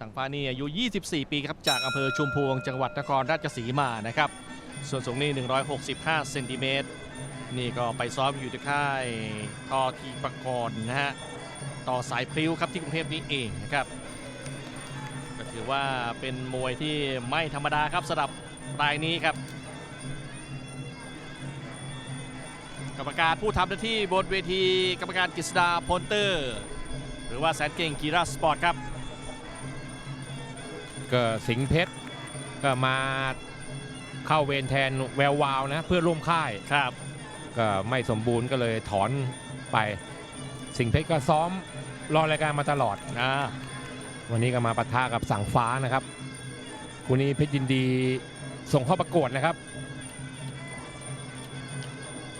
สังฟ้านี่อายุ 24 ปีครับจากอำเภอชุมพวง จังหวัดนครราชสีมานะครับ ส่วนสูงนี่ 165 เซนติเมตร นี่ก็ไปซ้อมอยู่ที่ค่ายทอทีประกรณ์นะฮะ ต่อสายพริ้วครับที่กรุงเทพนี้เองนะครับ ก็ถือว่าเป็นมวยที่ไม่ธรรมดาครับสำหรับรายนี้ครับกรรมการผู้ทำหน้าที่บนเวทีกรรมการกฤษดาพลเตอร์ หรือว่าแสนเก่งกีฬาสปอร์ตครับ ก็สิงห์เพชรก็มาเข้าเวรแทนแวววาวนะเพื่อร่วมค่ายครับก็ไม่สมบูรณ์ก็เลยถอนไป สิงห์เพชรก็ซ้อมรอรายการมาตลอดอ่าวันนี้ก็มาปะทะกับสังฟ้านะครับคู่นี้เพชรยินดีส่งเข้าประกวดนะครับ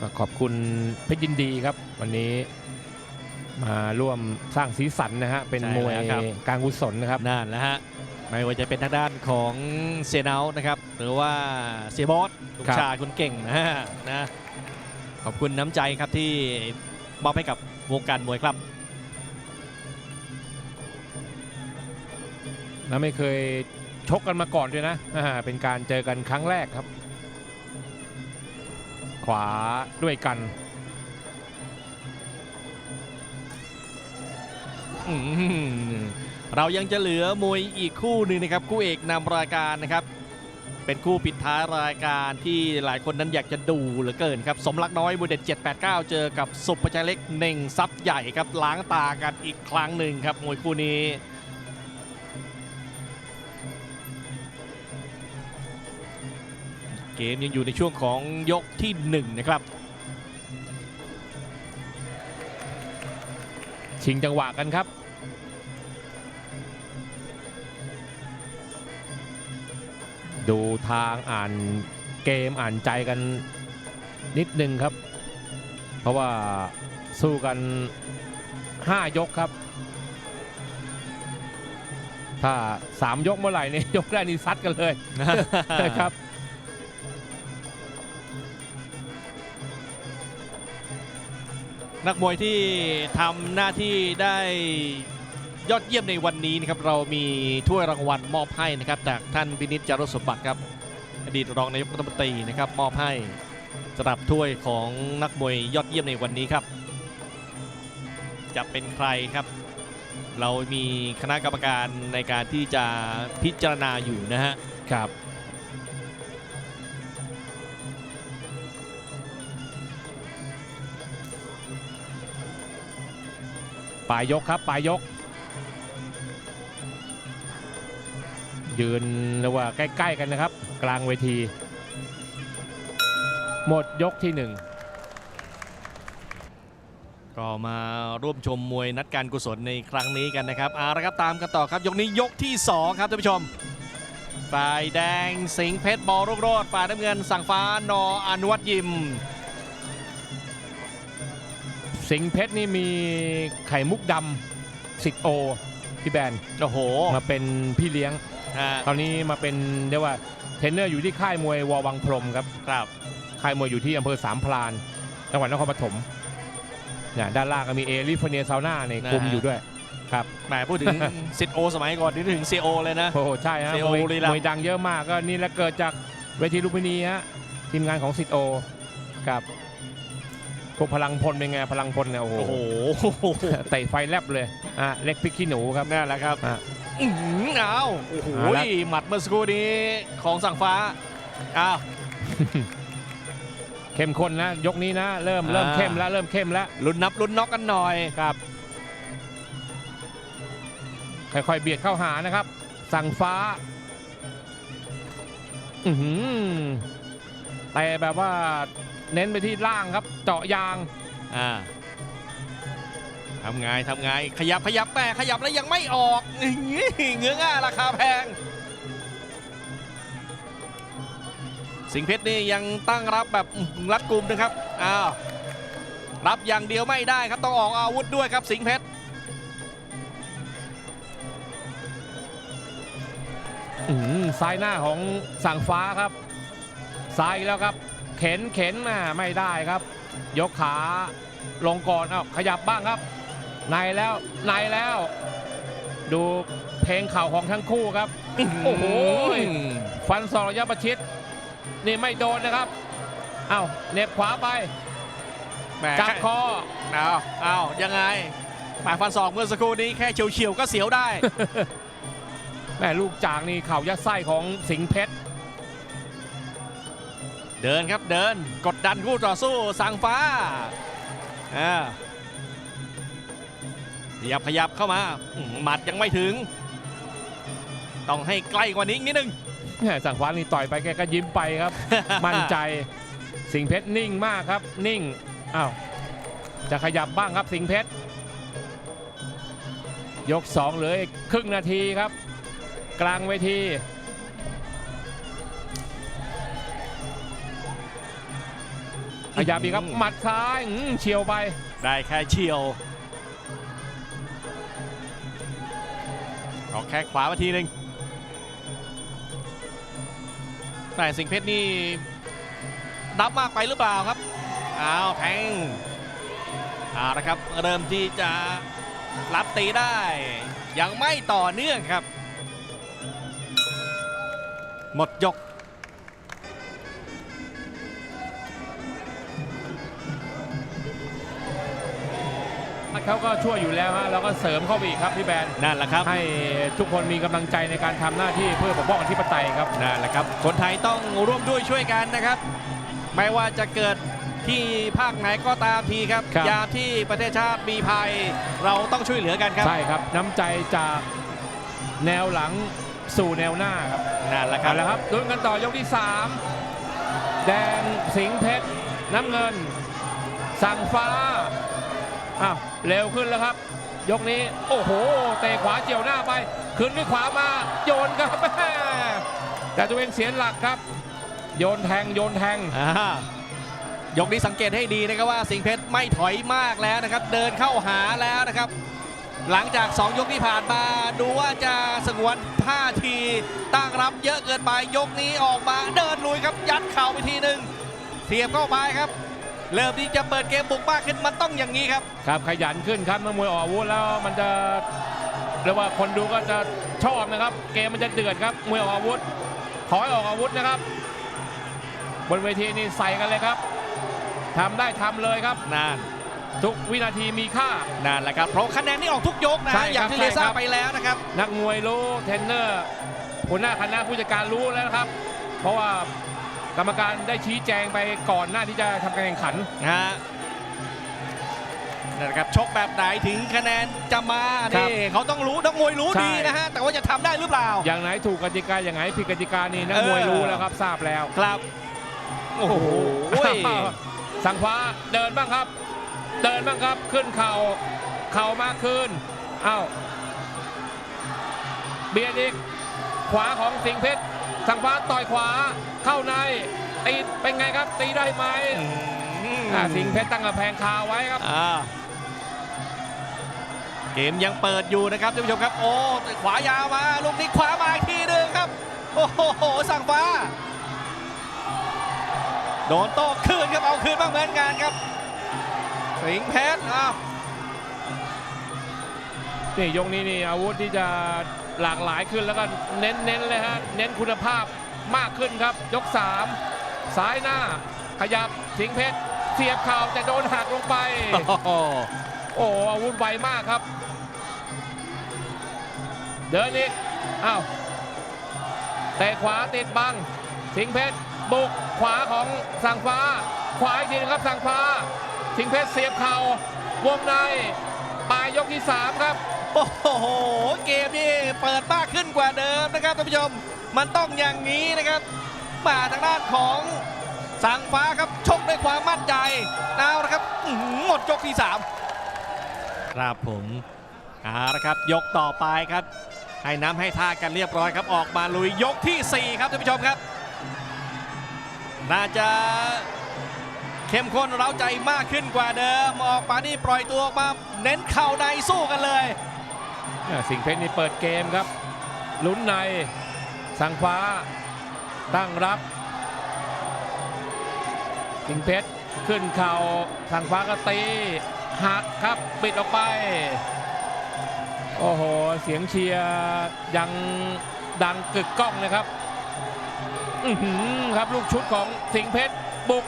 ก็ขอบคุณเพชรยินดีครับ วันนี้มาร่วมสร้างสีสันนะฮะเป็นมวยการกุศลนะครับนั่นแหละฮะ ไม่ว่าจะเป็นทางด้านของเซนเอานะครับ หรือว่าเสียบอสลูกชายคนเก่งนะนะขอบคุณน้ำใจครับที่มอบให้กับวงการมวยครับแล้วไม่เคยชกกันมาก่อนด้วยนะเป็นการเจอกันครั้งแรกครับ ขวาด้วยกันอื เรายังจะเหลือมวยอีกคู่หนึ่งนะครับคู่เอกนำรายการนะครับ เป็นคู่ปิดท้ายรายการที่หลายคนนั้นอยากจะดูเหลือเกินครับสมรักน้อยบุเด็ด 789 เจอกับสุภชัยเล็กเน่งซับใหญ่ครับล้างตากันอีกครั้งหนึ่งครับมวยคู่นี้เกมยังอยู่ในช่วงของยกที่หนึ่งนะครับชิงจังหวะกันครับ ดูทางอ่านเกมอ่านใจกันนิดนึงครับ เพราะว่าสู้กัน 5 ยกครับ ถ้า 3 ยกเมื่อไหร่เนี่ยยกแรกนี่ซัดกันเลยนะครับนักมวยที่ทำหน้าที่ได้ ยอดเยี่ยมในวันนี้นะครับเรามีถ้วยรางวัลมอบให้นะครับจากท่านพินิจจารุสมบัติครับอดีตรองนายกรัฐมนตรีนะครับมอบให้สำหรับถ้วยของนักมวยยอดเยี่ยมในวันนี้ครับ จะเป็นใครครับ เรามีคณะกรรมการในการที่จะพิจารณาอยู่นะฮะครับปลายยกครับปลายยก ยืนเรียกว่าใกล้ ๆ กันนะครับ กลางเวที หมดยกที่หนึ่งก็มาร่วมชมมวยนัดการกุศลในครั้งนี้กันนะครับเอาละครับตามกันต่อครับ ยกนี้ยกที่ 2 ครับท่านผู้ชม ฝ่ายแดงสิงห์เพชรบอรุ่งโรดฝ่ายน้ำเงินสั่งฟ้านออนุวัตยิม สิงห์เพชรนี่มีไข่มุกดำสิทธิ์โอ พี่แบนโอ้โห มาเป็นพี่เลี้ยงฮะ ตอนนี้มาเป็นเรียกว่าเทรนเนอร์อยู่ที่ค่ายมวยวอวังพรหมครับครับ ค่ายมวยอยู่ที่อำเภอสามพราน จังหวัดนครปฐมเนี่ยด้านล่างก็มีเอลิฟเนียซาวน่าในกลุ่มอยู่ด้วยครับแหมพูดถึงสิทธิ์โอสมัยก่อนนึกถึงซีโอเลยนะ โอ้โหใช่ฮะเซียวมวยบุรีรัมย์มวยดังเยอะมากก็นี่แหละเกิดจากเวทีลุมพินีฮะทีมงานของสิทธิ์โอกับพวกพลังพลเป็นไงพลังพลเนี่ยโอ้โหโอ้โหเตะไฟแลบเลยอะเล็กพริกขี้หนูครับนั่นแหละครับ อะอื้อหืออ้าวโอ้โหเอาละ หมัดเมื่อสักครู่นี้ของสั่งฟ้าอ้าว เข้มข้นนะยกนี้นะ เริ่มเริ่มอ่า เข้มแล้วเริ่มเข้มแล้วลุ้นนับลุ้นน็อกกันหน่อย ครับค่อยๆเบียดเข้าหานะครับ สั่งฟ้าอือหือแต่แบบว่าเน้นไปที่ล่างครับ เจาะยางอ่า ทำไงทำไงขยับขยับแม่ขยับแล้วยังไม่ออกเงื้อง่าราคาแพง สิงเพชรนี่ยังตั้งรับแบบรัดกลุ่มนะครับอ้าวรับอย่างเดียวไม่ได้ครับต้องออกอาวุธด้วยครับสิงเพชรอือหือซ้ายหน้าของสั่งฟ้าครับ ซ้ายแล้วครับ เข็นเข็นมาไม่ได้ครับ ยกขาลงก่อนเอ้าขยับบ้างครับ ในแล้วในแล้ว ดูเพลงเข่าของทั้งคู่ครับ โอ้โหฟันศอกระยะประชิด นี่ไม่โดนนะครับอ้าวเหน็บขวาไปแหมจับคอเอาเอายังไงหมายฟันศอกเมื่อสักครู่นี้แค่เฉียวๆก็เสียวได้แม่ลูกจางนี่เข่ายัดไส้ของสิงห์เพชรเดินครับเดินกดดันคู่ต่อสู้สังฟ้าอ่า ขยับขยับเข้ามาอื้อหือหมัดยังไม่ถึง ต้องให้ใกล้กว่านี้อีกนิดนึงแม่สั่งฟ้านี่ต่อยไปแกก็ยิ้มไปครับ มั่นใจ สิงห์เพชรนิ่งมากครับ นิ่งอ้าวจะขยับบ้างครับสิงห์เพชรยกสองเหลืออีกครึ่งนาทีครับ กลางเวทีขยับอีกครับหมัดซ้ายอื้อเฉียวไป ได้แค่เฉียว ออกแค่ขวามาทีหนึ่งแต่สิงเพชรนี่ดับมากไปหรือเปล่าครับอ้าวแทงเอาละครับเริ่มที่จะรับตีได้ ยังไม่ต่อเนื่องครับ หมดยก เขาก็ช่วยอยู่แล้วฮะแล้วก็เสริมเข้าไปอีกครับพี่แบนนั่นแหละครับ ให้ทุกคนมีกำลังใจในการทำหน้าที่เพื่อปกป้องอธิปไตยครับนั่นแหละครับ คนไทยต้องร่วมด้วยช่วยกันนะครับ ไม่ว่าจะเกิดที่ภาคไหนก็ตามทีครับ ครับ ยามที่ประเทศชาติมีภัย เราต้องช่วยเหลือกันครับ ใช่ครับน้ำใจจากแนวหลังสู่แนวหน้าครับนั่นแหละครัเอาบละครับลุ้นกันต่อยกที่3แดงสิงห์เพชรน้ำเงิน สั่งฟ้าอ้าว เร็วขึ้นแล้วครับ ยกนี้ โอ้โหเตะขวาเจียวหน้าไปขึ้นด้วยขวามาโยนครับแม่แต่ตัวเองเสียหลักครับ โยนแทงโยนแทงยกนี้สังเกตให้ดีนะครับว่าสิงเพชรไม่ถอยมากแล้วนะครับ เดินเข้าหาแล้วนะครับ หลังจาก 2 ยกที่ผ่านมาดูว่าจะสงวนท่าทีตั้งรับเยอะเกินไปยกนี้ออกมาเดินลุยครับยัดเข่าไปทีหนึ่งเสียบเข้าไปครับ เริ่มที่จะเปิดเกมบุกมากขึ้นมันต้องอย่างนี้ครับ ครับขยันขึ้นครับเมื่อมวยออกอาวุธแล้วมันจะเรียกว่าคนดูก็จะชอบนะครับ เกมมันจะเดือดครับมวยออกอาวุธขอให้ออกอาวุธนะครับ บนเวทีนี่ใส่กันเลยครับทำได้ทำเลยครับนั่นทุกวินาทีมีค่านั่นแหละครับเพราะคะแนนนี่ออกทุกยกนะใช่ฮะครับอย่างที่ใช่เลครับซ่าไปแล้วนะครับ นักมวยรู้เทรนเนอร์หัวหน้าคณะผู้จัดการรู้แล้วนะครับ เพราะว่า กรรมการได้ชี้แจงไปก่อนหน้าที่จะทำการแข่งขันนะฮะนั่นแหละครับชกแบบไหนถึงคะแนนจะมาครับนี่เขาต้องรู้นักมวยรู้ใช่ดีนะฮะแต่ว่าจะทำได้หรือเปล่า อย่างไหนถูกกติกาอย่างไหนผิดกติกานี่นักเออมวยรู้แล้วครับทราบแล้วครับ โอ้โหสังขวาเดินบ้างครับ เดินบ้างครับขึ้นเข่าเข่ามาขึ้นเอ้าเบียดอีกขวาของสิงห์เพชร สังขวาต่อยขวาเข้าในตีเป็นไงครับ ตีได้ไหมอืมอ่าสิงห์เพชรตั้งกำแพงคาไว้ครับอ่าเกมยังเปิดอยู่นะครับท่านผู้ชมครับ โอ้ขวายาวมาลูกนี้ขวามาอีกทีหนึ่งครับ โอ้โหสั่งฟ้า โดนโต้คืนครับเอาคืนบ้างเหมือนกันครับ สิงห์เพชรอ้าวนี่ยกนี้นี่อาวุธที่จะ หลากหลายขึ้นแล้วก็เน้นเน้นเลยฮะเน้นคุณภาพมากขึ้นครับ ยก 3 ซ้ายหน้า ขยับสิงห์เพชรเสียบเข่าจะโดนหักลงไป โอ้โหโอ้โหอาวุธไวมากครับ เดินอีกอ้าวเตะขวาติดบัง สิงห์เพชรบุกขวาของสั่งฟ้า ขวาอีกทีนะครับสั่งฟ้า สิงห์เพชรเสียบเข่าวงในปลายยกที่ 3 ครับ โอ้โห เกมนี่เปิดมากขึ้นกว่าเดิมนะครับท่านผู้ชม มันต้องอย่างนี้นะครับ มาทางด้านของสังฟ้าครับชกด้วยความมั่นใจเอาละครับหมดยกที่3ครับผมเอาละครับ ยกต่อไปครับ ให้น้ำให้ท่ากันเรียบร้อยครับ ออกมาลุยยกทีสี่ 4 ครับท่านผู้ชมครับ น่าจะเข้มข้นเร้าใจมากขึ้นกว่าเดิม ออกมานี่ปล่อยตัวออกมา เน้นเข่าในสู้กันเลย สิงเพชรนี่เปิดเกมครับ ลุ้นในสังฟ้า ตั้งรับ สิงเพชรขึ้นเข่าสังฟ้าก็ตีหักครับปิดออกไป โอ้โห เสียงเชียร์ยังดังกึกก้องนะครับอือหือครับลูกชุดของสิงเพชรบุก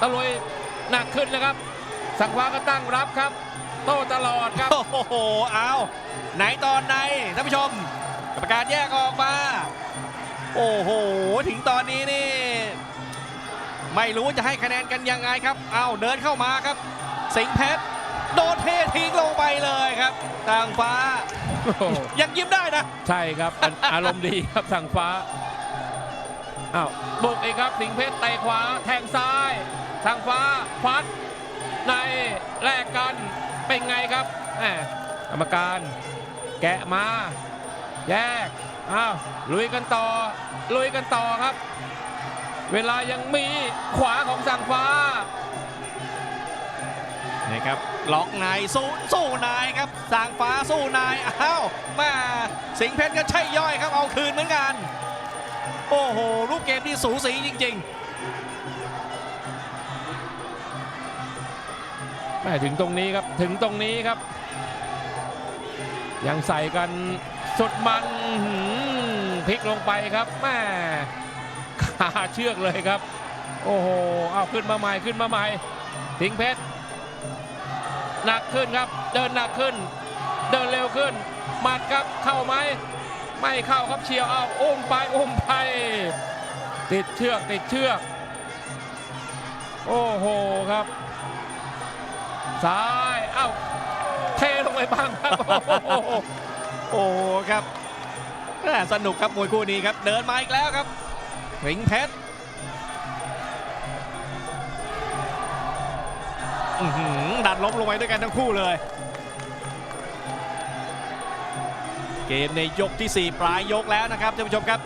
ตะลุยหนักขึ้นนะครับ สังวาก็ตั้งรับครับ โต้ตลอดครับ โอ้โห เอาไหนตอนไหนท่านผู้ชม กรรมการแยกออกมา โอ้โห ถึงตอนนี้นี่ ไม่รู้จะให้คะแนนกันยังไงครับ เอาเดินเข้ามาครับ สิงเพชรโดนเททิ้งลงไปเลยครับต่างฟ้า ยังยิ้มได้นะ ใช่ครับ อารมณ์ดีครับสังฟ้าอ้าวบุกเอีกครับ สิงเพชรเตะขวาแทงซ้ายสังฟ้าฟัดในแลกกัน เป็นไงครับแหมกรรมการแกะมา แยกอ้าวลุยกันต่อ ลุยกันต่อครับ เวลายังมีขวาของสังฟ้านะครับล็อกนายสู้สู้นายครับสางฟ้าสู้นายอ้าวมาสิงเพชรก็ใช่ย่อยครับเอาคืนเหมือนกัน โอ้โหรูปเกมที่สูสีจริงแถึงตรงนี้ครับถึงตรงนี้ครับ ยังใส่กันสุดมันพลิกลงไปครับแม่ขาเชือกเลยครับ โอ้โหเอาขึ้นมาใหม่ขึ้นมาใหม่สิงเพชรหนักขึ้นครับ เดินหนักขึ้น เดินเร็วขึ้นหมัดครับเข้าไหมไม่เข้าครับเชียวเอาอุ้มไปอุ้มไป ติดเชือกติดเชือก โอ้โหครับ ซ้ายเอ้าเทลงไปบ้างครับ โอ้โหครับสนุกครับมวยคู่นี้ครับ เดินมาอีกแล้วครับสิงเพชรดันล้มลงไปด้วยกันทั้งคู่เลย เกมในยกที่ 4 ปลายยกแล้วนะครับท่านผู้ชมครับ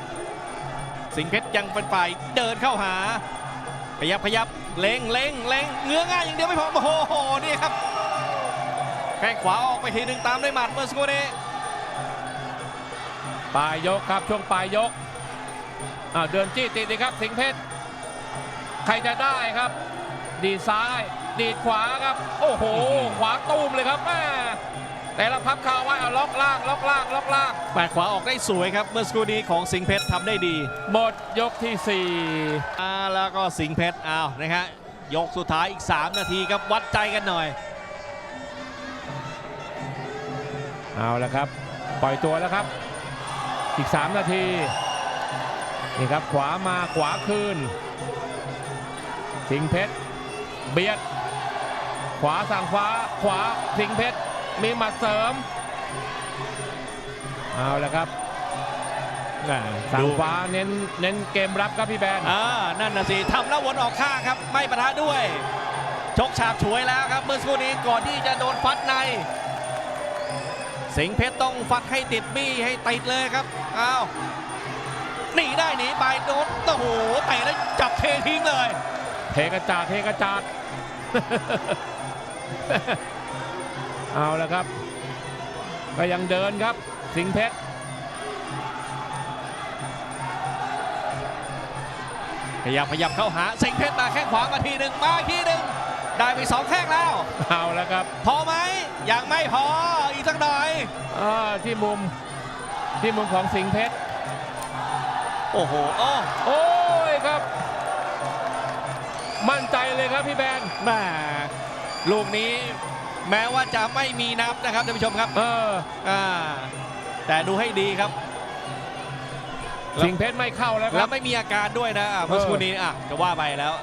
สิงเพชรยังเป็นฝ่ายเดินเข้าหาขยับขยับ เล็งเล็งเล็งเงื้อง่ายอย่างเดียวไม่พอโอ้โหนี่ครับแข้งขวาออกไปทีหนึ่งตามด้วยหมัดเมื่อสักครู่นี้ปลายยกครับช่วงปลายยกอ้าวเดินจี้ติดดีครับ สิงเพชรใครจะได้ครับ ดีซ้าย ดีดขวาครับ โอ้โห ขวาตูมเลยครับแม่ แต่ละพับคาไว้เอาล็อกล่างล็อกล่างล็อกล่างแปดขวาออกได้สวยครับ เมื่อสักครู่นี้ของสิงห์เพชรทำได้ดีหมดยกที่สี่อ่าแล้วก็สิงห์เพชรอ้าวนะฮะยกสุดท้ายอีก 3 นาทีครับวัดใจกันหน่อย เอาละครับ ปล่อยตัวแล้วครับ อีก 3 นาทีนี่ครับขวามาขวาคืน สิงห์เพชรเบียด ขวาสั่งฟ้าขวาสิงห์เพชร มีหมัดเสริม เอาละครับแหม่สั่งฟ้าเน้นเน้นเกมรับครับพี่แบนอ่านั่นน่ะสิทำแล้ววนออกข้างครับ ไม่ประทะด้วย ชกฉาบฉวยแล้วครับ เมื่อสักครู่นี้ก่อนที่จะโดนฟัดใน สิงห์เพชรต้องฟัดให้ติดบี้ให้ติดเลยครับอ้าวหนีได้หนีไปโดนโอ้โหเตะแล้วจับเททิ้งเลย เทกระจาดเทกระจาด เอาละครับ ก็ยังเดินครับ สิงห์เพชรขยับขยับเข้าหาสิงห์เพชรมาแข้งขวามาทีหนึ่งมาอีกทีหนึ่งได้ไปสองแข้งแล้ว เอาแล้วครับ พอไหมยังไม่พออีกสักหน่อยอ่าที่มุมที่มุมของสิงห์เพชรโอ้โหโอ้โอ้ยครับ มั่นใจเลยครับพี่แบนแม่ลูกนี้ แม้ว่าจะไม่มีนับนะครับท่านผู้ชมครับเอออ่าแต่ดูให้ดีครับ สิงห์เพชรไม่เข้าแล้วคแล้รัวบไม่มีอาการด้วยนะอะเมื่อสักครู่นี้อะจะว่าไปแล้ว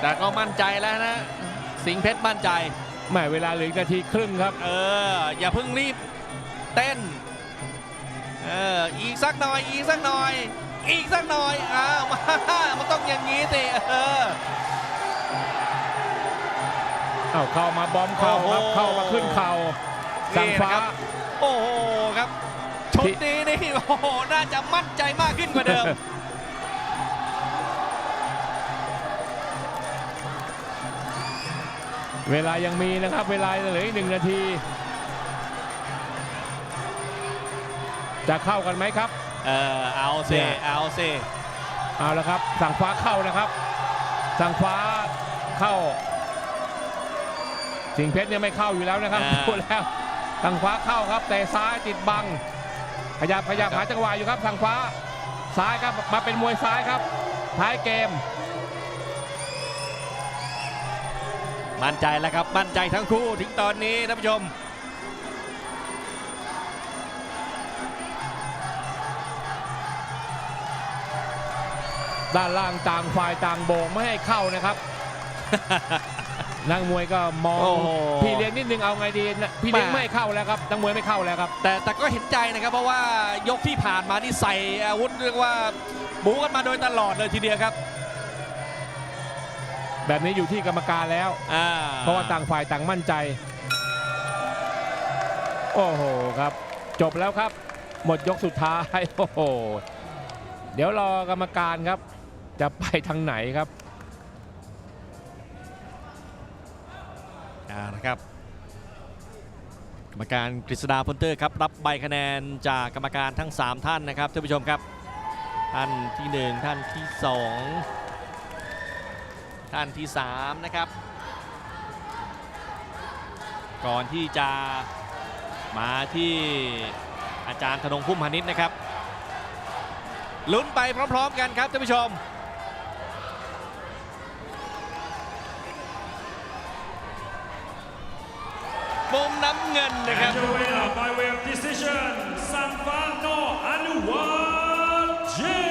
แต่ก็มั่นใจแล้วนะ สิงห์เพชรมั่นใจ แหมเวลาเหลืออีกนาทีครึ่งครับ เออ อย่าเพิ่งรีบเต้น เออ อีกสักหน่อย อีกสักหน่อย อีกสักหน่อย อ้าว มา มันต้องอย่างนี้สิ เออ เอาเข้ามาบอมเข่าครับโอ้โหเข้ามาขึ้นเข่าสังฟ้านี่นะครับโอ้โหครับชุดนี้นี่โอ้โหน่าจะมั่นใจมากขึ้นกว่าเดิมเวลายังมีนะครับ เวลาเหลืออีกหนึ่งนาที จะเข้ากันไหมครับ เออเอาสิเนี่ยเอาสิเอาละครับ สั่งฟ้าเข้านะครับ สั่งฟ้าเข้า สิงห์เพชรเนี่ยไม่เข้าอยู่แล้วนะครับอ่าพูดแล้วสั่งฟ้าเข้าครับแต่ซ้ายติดบังขยับขยับครับหาจังหวะอยู่ครับสั่งฟ้าซ้ายครับมาเป็นมวยซ้ายครับ ท้ายเกม มั่นใจแล้วครับมั่นใจทั้งคู่ถึงตอนนี้ท่านผู้ชมด้านล่างต่างฝ่ายต่างโบกไม่ให้เข้านะครับ นักมวยก็มองโอ้โหพี่เลี้ยงนิดนึงเอาไงดีนะพี่เลี้ยงแม่ ไม่เข้าแล้วครับนักมวยไม่เข้าแล้วครับ แต่แต่ก็เห็นใจนะครับ เพราะว่ายกที่ผ่านมานี่ใส่อาวุธเรียกว่าบูกันมาโดยตลอดเลยทีเดียวครับแบบนี้อยู่ที่กรรมการแล้ว อ่าเพราะว่าต่างฝ่ายต่างมั่นใจ โอ้โหครับ จบแล้วครับ หมดยกสุดท้ายโอ้โหเดี๋ยวรอกรรมการครับ จะไปทางไหนครับ นะครับ กรรมการกฤษดาพลเตอร์ครับรับใบคะแนนจากกรรมการทั้ง 3 ท่านนะครับท่านผู้ชมครับท่านที่ 1 ท่านที่ 2 ท่านที่ 3 นะครับ ก่อนที่จะมาที่อาจารย์ธนงพุ่มพานิชนะครับลุ้นไปพร้อม ๆ กันครับท่านผู้ชม มุมน้ำเงินนะครับ And your winner by way of decision, Sanfano Anuwajin.